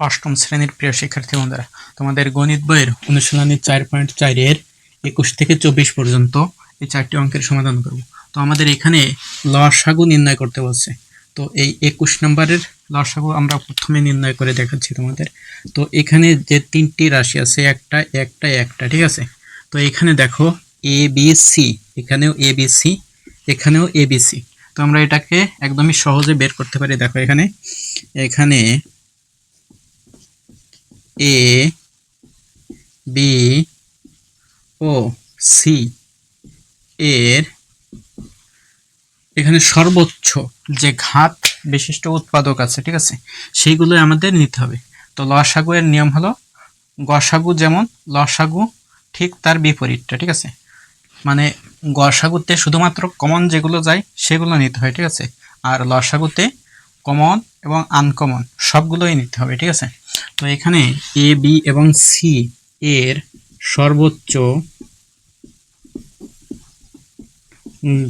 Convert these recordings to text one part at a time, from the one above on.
অষ্টম শ্রেণির প্রিয় শিক্ষার্থী বন্ধুরা, তোমাদের গণিত বইয়ের অনুশীলনী চার পয়েন্ট চারের একুশ থেকে চব্বিশ পর্যন্ত এই চারটি অঙ্কের সমাধান করব। তো আমাদের এখানে লসাগু নির্ণয় করতে বলছে। তো এই একুশ নম্বরের লসাগু আমরা প্রথমে নির্ণয় করে দেখাচ্ছি তোমাদের। তো এখানে যে তিনটি রাশি আছে, একটা একটা একটা, ঠিক আছে? তো এখানে দেখো এ বি সি এখানেও এ বি সি এখানেও এ বি সি তো আমরা এটাকে একদমই সহজে বের করতে পারি। দেখো এখানে এখানে এ বি ও সি এর এখানে সর্বোচ্চ যে ঘাত বিশিষ্ট উৎপাদক আছে, ঠিক আছে? সেইগুলো আমাদের নিতে হবে। তো লসাগু এর নিয়ম হলো, গসাগু যেমন, লসাগু ঠিক তার বিপরীতটা, ঠিক আছে? মানে গসাগুতে শুধুমাত্র কমন যেগুলো যায়, সেগুলো নিতে হয়, ঠিক আছে? আর লসাগুতে কমন এবং আনকমন সবগুলোই নিতে হবে, ঠিক আছে? তো এখানে এ বি এবং সি এর সর্বোচ্চ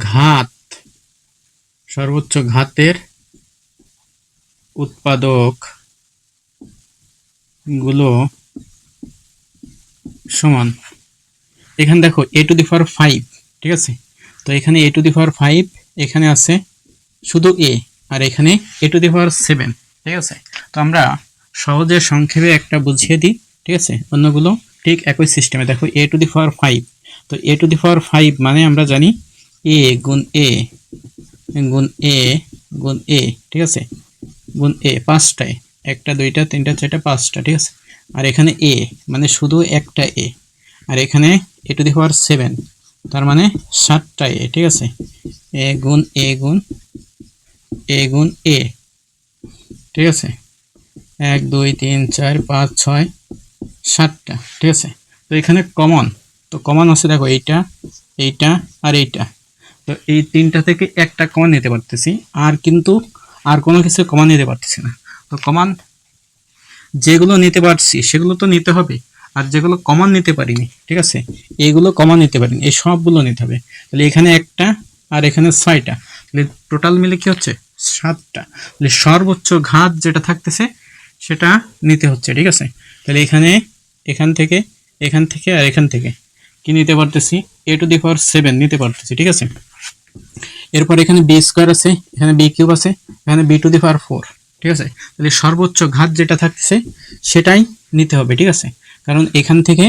ঘাত, সর্বোচ্চ ঘাতের উৎপাদকগুলো সমান। এখানে দেখো এ টু দি পাওয়ার ফাইভ ঠিক আছে? তো এখানে এ টু দি পাওয়ার ফাইভ এখানে আছে শুধু এ আর এখানে এ টু দি পাওয়ার সেভেন ঠিক আছে? তো আমরা সহজে সংক্ষেপে একটা বুঝিয়ে দিই, ঠিক আছে? অন্যগুলো ঠিক একই সিস্টেমে দেখো এ টু দি পাওয়ার ফাইভ তো এ টু দি পাওয়ার ফাইভ মানে আমরা জানি এ গুণ এ গুণ এ গুণ এ ঠিক আছে? গুণ এ পাঁচটায়। একটা, দুইটা, তিনটা, চারটা, পাঁচটা, ঠিক আছে? আর এখানে এ মানে শুধু একটা এ আর এখানে এ টু দি পাওয়ার সেভেন তার মানে সাতটা এ ঠিক আছে? এ গুণ এ গুণ এ গুণ এ ঠিক আছে? এক, দুই, তিন, চার, পাঁচ, ছয়, সাতটা। ঠিক আছে? তো এখানে কমন তো কমন আছে দেখো, এইটা এইটা আর এইটা। তো এই তিনটা থেকে একটা কমন নিতে পারতেছি। আর কিন্তু আর কোনো কিছু কমন নিতে পারতেছি না। তো কমন যেগুলো নিতে পারছি, সেগুলো তো নিতে হবে। আর যেগুলো কমন নিতে পারিনি, ঠিক আছে? এইগুলো কমন নিতে পারিনি। এই সবগুলো নিতে হবে। তাহলে এখানে একটা আর এখানে ছয়টা। তাহলে টোটাল মিলে কি হচ্ছে? সাতটা। তাহলে সর্বোচ্চ ঘাত যেটা থাকতেছে, সেটা নিতে হচ্ছে, ঠিক আছে? তাহলে এখানে, এখান থেকে এখান থেকে আর এখান থেকে। কি নিতে পারতেছি? A to the power seven নিতে পারতেছি, ঠিক আছে? এরপর এখানে বি স্কোয়ার আছে, এখানে বি কিউব আছে, এখানে B to the power four ঠিক আছে? তাহলে সর্বোচ্চ ঘাত যেটা থাকতেছে, সেটাই নিতে হবে, ঠিক আছে? কারণ এখান থেকে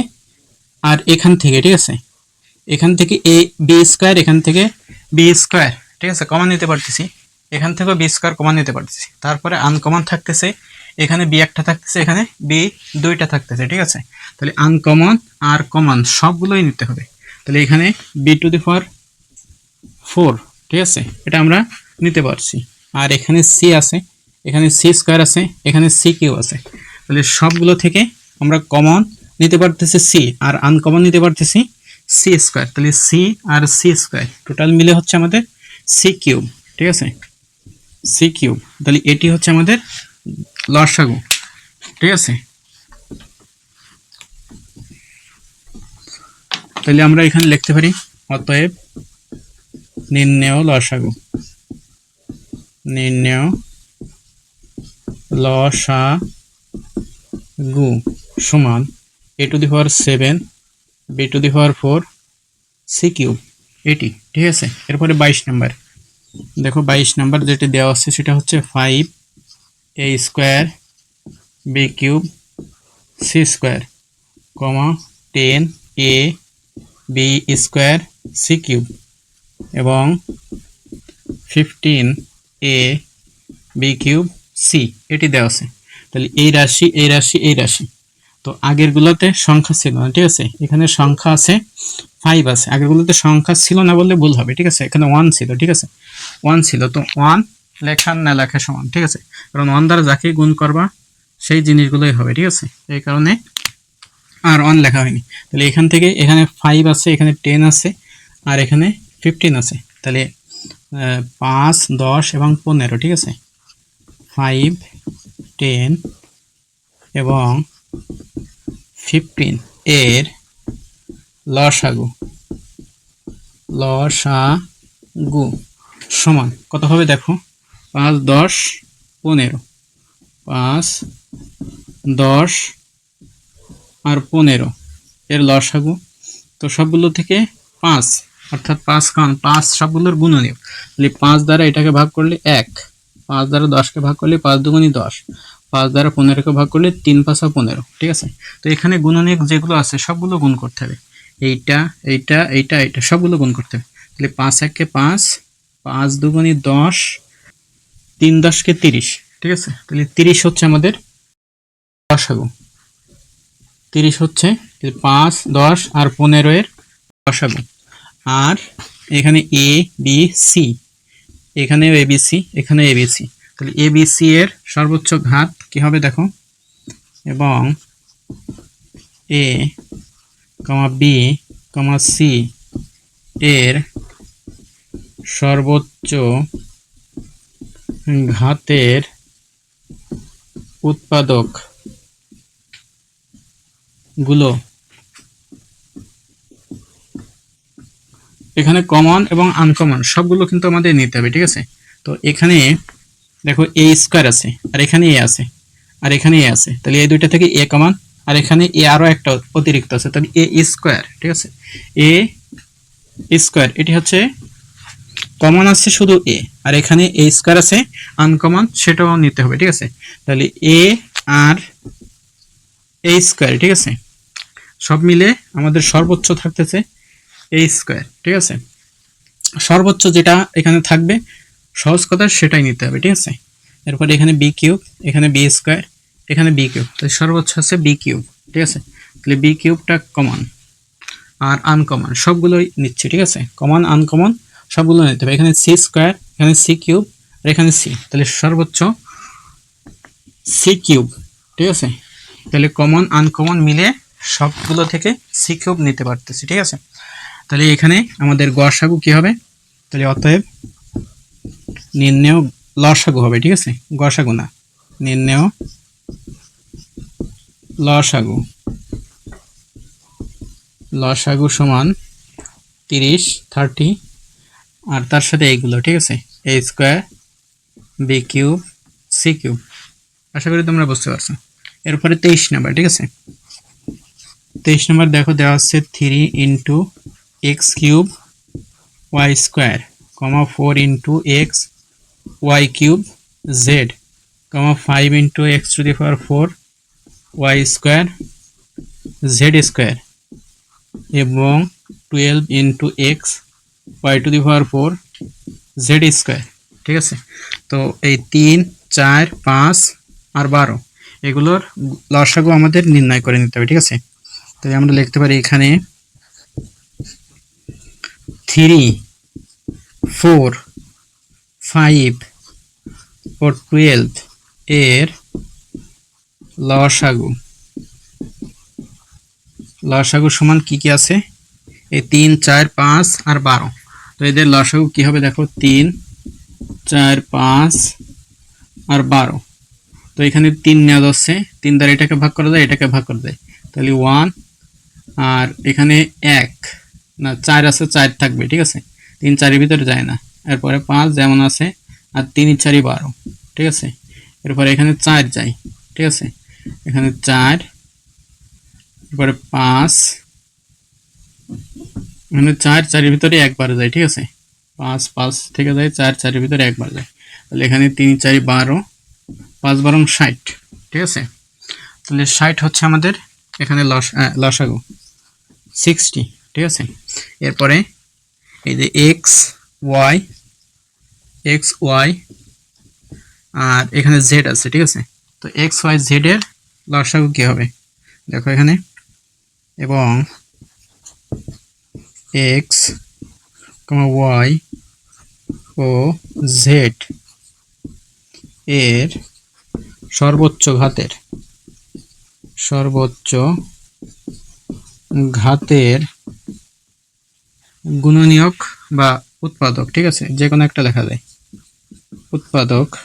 আর এখান থেকে, ঠিক আছে? এখান থেকে এ বি স্কোয়ার এখান থেকে বি স্কোয়ার ঠিক আছে? কমন নিতে পারতেছি। এখান থেকেও বি স্কোয়ার কমন নিতে পারতেছি। তারপরে আনকমন থাকতেছে, এখানে বি একটা থাকতেছে, এখানে বি দুইটা থাকতেছে, ঠিক আছে? তাহলে আনকমন আর কমন সবগুলোই নিতে হবে। তাহলে এখানে B to the power four ঠিক আছে? এটা আমরা নিতে পারছি। আর এখানে সি আছে, এখানে সি স্কোয়ার আছে, এখানে সি কিউ আছে। তাহলে সবগুলো থেকে আমরা কমন নিতে পারতেছি সি আর আনকমন নিতে পারতেছি সি স্কোয়ার তাহলে সি আর সি স্কোয়ার টোটাল মিলে হচ্ছে আমাদের সি কিউব ঠিক আছে? C cube. তাহলে এটি হচ্ছে আমাদের লসাগু। ঠিক আছে? তাহলে আমরা এখানে লিখতে পারি, অতএব নির্ণেয় লসাগু। নির্ণেয় লসাগু সমান A to the power seven B to the power four C cube এটি। ঠিক আছে? এরপরে বাইশ নাম্বার দেখো বাইশ নাম্বার যেটি দেওয়া আছে সেটা হচ্ছে five A square B cube C square comma ten A B square C cube এবং fifteen A B cube C এটি দেওয়া আছে। তাহলে এই রাশি এই রাশি এই রাশি। তো আগেরগুলোতে সংখ্যা ছিল না, ঠিক আছে? এখানে সংখ্যা আছে ফাইভ আছে। আগেরগুলোতে সংখ্যা ছিল না বললে ভুল হবে, ঠিক আছে? এখানে ওয়ান ছিল, ঠিক আছে? ওয়ান ছিল, তো ওয়ান লেখা না লেখা সমান, ঠিক আছে? কারণ ওয়ান দ্বারা যাকে গুণ করবা, সেই জিনিসগুলোই হবে, ঠিক আছে? এই কারণে আর ওয়ান লেখা হয়নি। তাহলে এখান থেকে এখানে ফাইভ আছে, এখানে টেন আছে, আর এখানে ফিফটিন আছে। তাহলে পাঁচ, দশ এবং পনেরো, ঠিক আছে? ফাইভ টেন এবং ফিফটিন এর লসাগু। লসাগু। সমান। কত হবে দেখো? পাঁচ, দশ, পনেরো। পাঁচ, দশ আর পনেরো। এর লসাগু। তো সবগুলো থেকে পাঁচ। অর্থাৎ পাঁচ খান পাঁচ সবগুলোর গুণনীয়। তাহলে পাঁচ দ্বারা এটাকে ভাগ করলে এক। পাঁচ দ্বারা দশকে ভাগ করলে পাঁচ দুগুণী দশ। পাঁচ দ্বারা পনেরোকে ভাগ করলে তিন পাঁচা পনেরো। ঠিক আছে? তো এখানে গুণনীয়ক যেগুলো আছে, সবগুলো গুণ করতে হবে। এইটা এইটা এইটা এইটা, সবগুলো গুণ করতে হবে। তাহলে পাঁচ এককে পাঁচ পাঁচ দুগুণী দশ, তিন দশকে তিরিশ, ঠিক আছে? তাহলে তিরিশ হচ্ছে আমাদের লসাগু তিরিশ হচ্ছে পাঁচ, দশ আর পনেরো এর লসাগু আর এখানে এ বি সি এখানেও এ বি সি এখানে এ বি সি তাহলে এ বি সি এর সর্বোচ্চ ঘাত কি হবে দেখো? এবং এ কমা বি কমা সি এর সর্বোচ্চ ঘাতের উৎপাদকগুলো। এখানে কমন এবং আনকমন সবগুলো কিন্তু আমাদের নিতে হবে, ঠিক আছে? তো এখানে দেখো এ স্কোয়ার আছে, আর এখানে এ আছে, আর এখানে এ আছে। তাহলে এই দুইটা থেকে এ কমন আর এখানে এ আরও একটা অতিরিক্ত আছে, তাহলে এ স্কোয়ার, ঠিক আছে? এ স্কোয়ার, এটি হচ্ছে কমন আছে শুধু এ, আর এখানে এ স্কোয়ার আছে আনকমন সেটাও নিতে হবে, ঠিক আছে? তাহলে এ আর এ স্কোয়ার, ঠিক আছে? সব মিলে আমাদের সর্বোচ্চ থাকতেছে এ স্কোয়ার, ঠিক আছে? সর্বোচ্চ যেটা এখানে থাকবে, সহজ কথা সেটাই নিতে হবে, ঠিক আছে? এরপর এখানে বি কিউব এখানে বি স্কোয়ার এখানে বি কিউব তাহলে সর্বোচ্চ আছে বি কিউব ঠিক আছে? তাহলে বি কিউবটা কমন আর আনকমন সবগুলোই নিচ্ছে, ঠিক আছে? কমন আনকমন সবগুলো নিতে হবে। এখানে সি স্কোয়ার এখানে সি কিউব আর এখানে সি তাহলে সর্বোচ্চ সি কিউব ঠিক আছে? তাহলে কমন আনকমন মিলে সবগুলো থেকে সি কিউব নিতে পারতেছি, ঠিক আছে? তাহলে এখানে আমাদের গসাগু কি হবে? তাহলে অতএব নির্ণেয় লসাগু হবে, ঠিক আছে? গসাগু না, নির্ণেয় লসাগু। লসাগু সমান তিরিশ, থার্টি, আর তার সাথে এইগুলো, ঠিক আছে? A square, B cube, C cube. আশা করি তোমরা বুঝতে পারছ। এরপরে তেইশ নাম্বার, ঠিক আছে? তেইশ নাম্বার দেখো, দেওয়া আছে three into X cube Y square, comma four into X Y cube Z, comma five into X to the power four Y square Z square এবং twelve into X Y to the power four Z square ঠিক আছে? তো এই তিন, চার, পাঁচ আর বারো, এগুলোর লসাগু আমাদের নির্ণয় করে নিতে হবে, ঠিক আছে? তাই আমরা লিখতে পারি এখানে থ্রি ফোর ফাইভ ও টুয়েলভ এর লসাগু লসাগু সমান কি কি আছে? এই তিন, চার, পাঁচ আর বারো। তো এদের লসাগু কি হবে দেখো? তিন, চার, পাঁচ আর বারো। তো এখানে তিন নেওয়া যাচ্ছে। তিন দ্বারা এটাকে ভাগ করা যায়, এটাকে ভাগ করা যায়। তাহলে ওয়ান আর এখানে এক। না, চার আছে, চার থাকবে, ঠিক আছে? তিন চারের ভিতরে যায় না। এরপরে পাঁচ যেমন আছে, আর তিন চারি বারো। ঠিক আছে? এরপরে এখানে চার যায়, ঠিক আছে? এখানে চার, এরপরে পাঁচ, এখানে চার, চারের ভিতরে একবার যায়, ঠিক আছে? পাঁচ পাঁচ থেকে যায়, চার, চারের ভিতরে একবার যায়। তাহলে এখানে তিন, চারি, বারো, পাঁচ, বারং ষাট, ঠিক আছে? তাহলে ষাট হচ্ছে আমাদের এখানে লস লসাগু, সিক্সটি, ঠিক আছে? এরপরে এই যে এক্স, ওয়াই এক্স, ওয়াই, আর এখানে জেড আছে, ঠিক আছে? তো এক্স, ওয়াই, জেড এর লসাগু কী হবে? দেখো এখানে। এবং এক্স ওয়াই ও জেড এর সর্বোচ্চ ঘাতের সর্বোচ্চ ঘাতের গুণনীয়ক বা উৎপাদক, ঠিক আছে? যে কোনো একটা লেখা যায়। উৎপাদক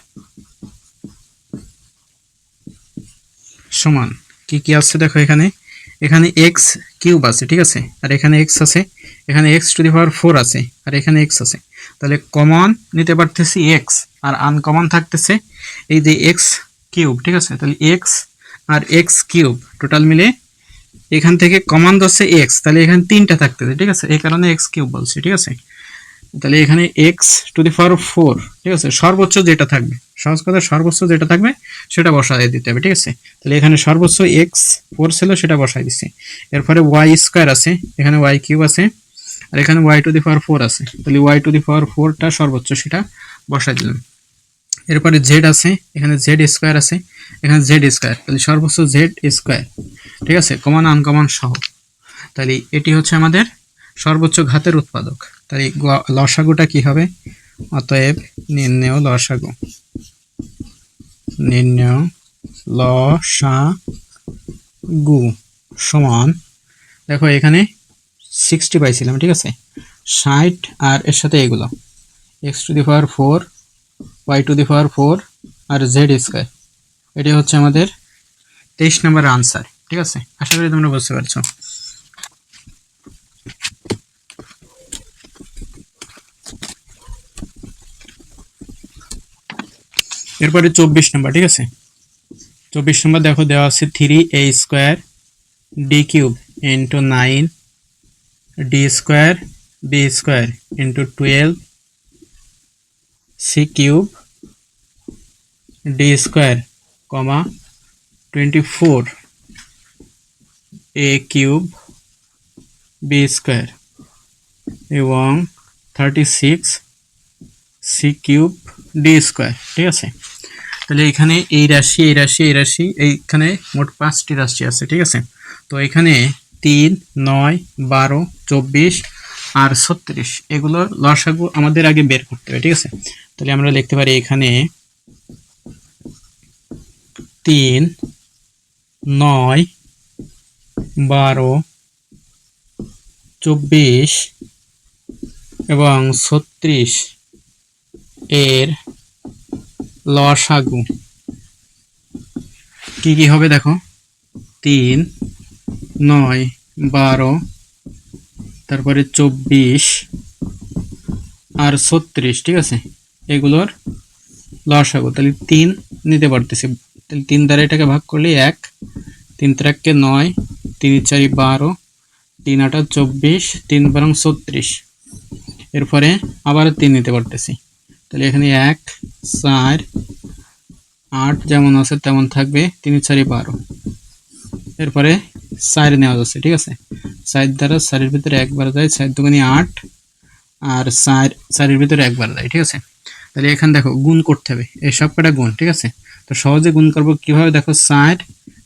সমান। কি কি আছে দেখো এখানে? এখানে এক্স কিউব আছে, ঠিক আছে? আর এখানে এক্স আছে, এখানে X to the power four আছে, আর এখানে এক্স আছে। তাহলে কমন নিতে পারতেছি এক্স আর আনকমন থাকতেছে এই যে এক্স কিউব, ঠিক আছে? তাহলে এক্স আর এক্স কিউব, টোটাল মিলে এখান থেকে কমান হচ্ছে এক্স তাহলে এখানে তিনটা থাকতেছে, ঠিক আছে? এই কারণে এক্স কিউব বলছি, ঠিক আছে? তাহলে এখানে X to the power four ঠিক আছে? সর্বোচ্চ যেটা থাকবে, সহজ কথা, সর্বোচ্চ যেটা থাকবে, সেটা বসাই দিতে হবে, ঠিক আছে? তাহলে এখানে সর্বোচ্চ এক্স ফোর ছিল, সেটা বসাই দিচ্ছি এরপরে ওয়াই স্কোয়ার আছে, এখানে ওয়াই কিউব আছে, আর এখানে Y to the power four আছে। তাহলে ওয়াই টু দি পাওয়ার ফোরটা সর্বোচ্চ, সেটা বসাই দিলাম। এরপরে জেড আছে, এখানে জেড স্কোয়ার আছে, এখানে জেড স্কোয়ার তাহলে সর্বোচ্চ জেড স্কোয়ার ঠিক আছে? কমান আনকমান সহ। তাহলে এটি হচ্ছে আমাদের সর্বোচ্চ ঘাতের উৎপাদক। তাহলে লসাগুটা কি হবে? অতএব নির্ণেয় লসাগু। নির্ণেয় লসাগু সমান, দেখো এখানে সিক্সটি পাইছিলাম, ঠিক আছে? ষাট আর এর সাথে এগুলো। X to the power four Y to the power four R Z square এটি হচ্ছে আমাদের তেইশ নম্বর আনসার ঠিক আছে? আশা করি তোমরা বুঝতে পারছ। এরপরে চব্বিশ নম্বর, ঠিক আছে? চব্বিশ নম্বর দেখো, দেওয়া আছে three A square D cube into nine D square B square into twelve C cube D square comma twenty four A cube B square এবং thirty six C cube D square ঠিক আছে? তাহলে এখানে এই রাশি এই রাশি এই রাশি, এইখানে মোট পাঁচটি রাশি আছে, ঠিক আছে? তো এখানে তিন, নয়, বারো, চব্বিশ আর ছত্রিশ এগুলোর লসাগু আমাদের আগে বের করতে হবে, ঠিক আছে? তাহলে আমরা লিখতে পারি এখানে তিন, নয়, বারো, চব্বিশ এবং ছত্রিশ এর লসাগু। কি কি হবে দেখো? তিন, নয়, বারো, তারপরে চব্বিশ আর ছত্রিশ, ঠিক আছে? এগুলোর লসাগু। তাহলে তিন নিতে পারতেছি। তাহলে তিন দ্বারা এটাকে ভাগ করলে এক, তিন ত্রাককে নয়, তিন চারি বারো, তিন আটা চব্বিশ, তিন বারং ছত্রিশ। এরপরে আবার তিন নিতে পারতেছি। তাহলে এখানে এক, চার, আট যেমন আছে তেমন থাকবে, তিন, চারি, বারো। এরপরে চার নেওয়া যাচ্ছে, ঠিক আছে? চার দ্বারা চারের ভিতরে একবার যায়, চার দুগুনি আট, আর চার, চারের ভিতরে একবার যায়, ঠিক আছে? তাহলে এখানে দেখো, গুণ করতে হবে। এই সব কটা গুণ, ঠিক আছে? তো সহজে গুণ করব কীভাবে? দেখো, চার,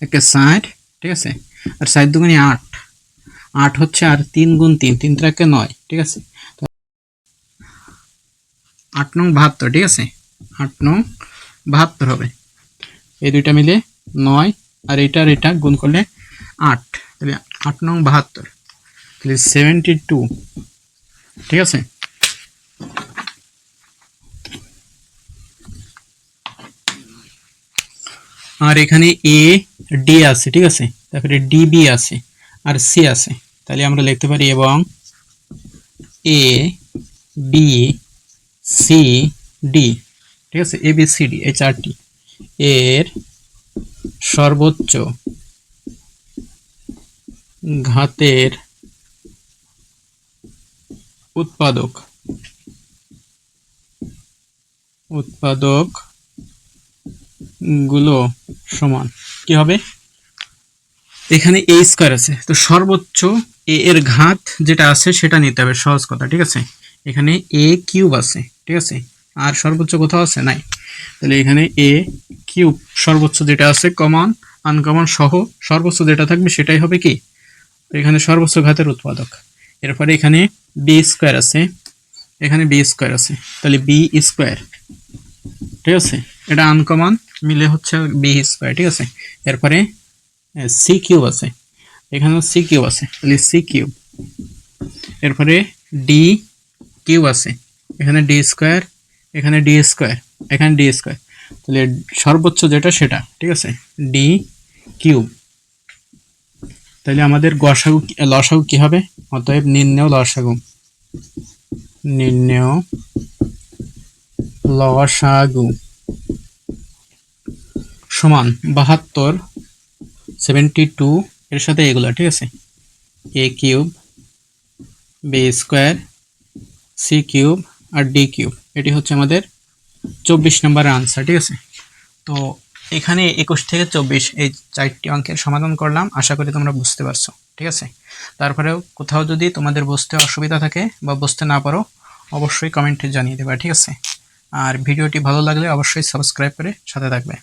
একে চার, ঠিক আছে? আর চার দুগুনি আট আট হচ্ছে আর তিন গুণ তিন তিন ত্রাকে নয়, ঠিক আছে? আট নং বাহাত্তর, ঠিক আছে? আট নং বাহাত্তর হবে। এই দুইটা মিলে নয়, আর এটা আর এটা গুণ করলে আট। তাহলে আট নং বাহাত্তর, তাহলে সেভেন্টি টু ঠিক আছে? আর এখানে এ ডি আছে, ঠিক আছে? তারপরে ডিবি আছে, আর সি আছে। তাহলে আমরা লিখতে পারি এবং এ বি সি ডি ঠিক আছে? এ বি সি ডি এই চারটি। এর সর্বোচ্চ ঘাতের উৎপাদক উৎপাদকগুলো সমান। কি হবে? এখানে এ স্কোয়ার আছে। তো সর্বোচ্চ এ এর ঘাত যেটা আছে সেটা নিতে হবে। সহজ কথা, ঠিক আছে? এখানে এ কিউব আছে, ঠিক আছে? আর সর্বোচ্চ কোথাও আছে? নাই। তাহলে এখানে এ কিউব সর্বোচ্চ যেটা আছে কমন আনকমন সহ সর্বোচ্চ যেটা থাকবে সেটাই হবে কি? এখানে সর্বোচ্চ ঘাতের উৎপাদক। এরপরে এখানে বি স্কোয়ার আছে। এখানে বি স্কোয়ার আছে। তাহলে বি স্কোয়ার ঠিক আছে? এটা আনকমন মিলে হচ্ছে বি স্কোয়ার ঠিক আছে? এরপরে সি কিউব আছে। এখানেও সি কিউব আছে। তাহলে সি কিউব এরপরে ডি কিউব আছে। এখানে ডি স্কোয়ার, এখানে ডি স্কোয়ার, এখানে ডি স্কোয়ার। তাহলে সর্বোচ্চ যেটা সেটা, ঠিক আছে? D cube. তাহলে আমাদের গসাগু লসাগু কি হবে? অতএব নির্ণেয় লসাগু। নির্ণেয় লসাগু। সমান বাহাত্তর সেভেন্টি টু এর সাথে এগুলো, ঠিক আছে? A cube, B square C cube R D cube. এটি হচ্ছে আমাদের চব্বিশ নম্বরের আনসার ঠিক আছে? তো এখানে একুশ থেকে চব্বিশ এই চারটি অঙ্কের সমাধান করলাম, আশা করি তোমরা বুঝতে পারছ, ঠিক আছে? তারপরেও কোথাও যদি তোমাদের বুঝতে অসুবিধা থাকে বা বুঝতে না পারো, অবশ্যই কমেন্টে জানিয়ে দেবে, ঠিক আছে? আর ভিডিওটি ভালো লাগলে অবশ্যই সাবস্ক্রাইব করে সাথে থাকবে।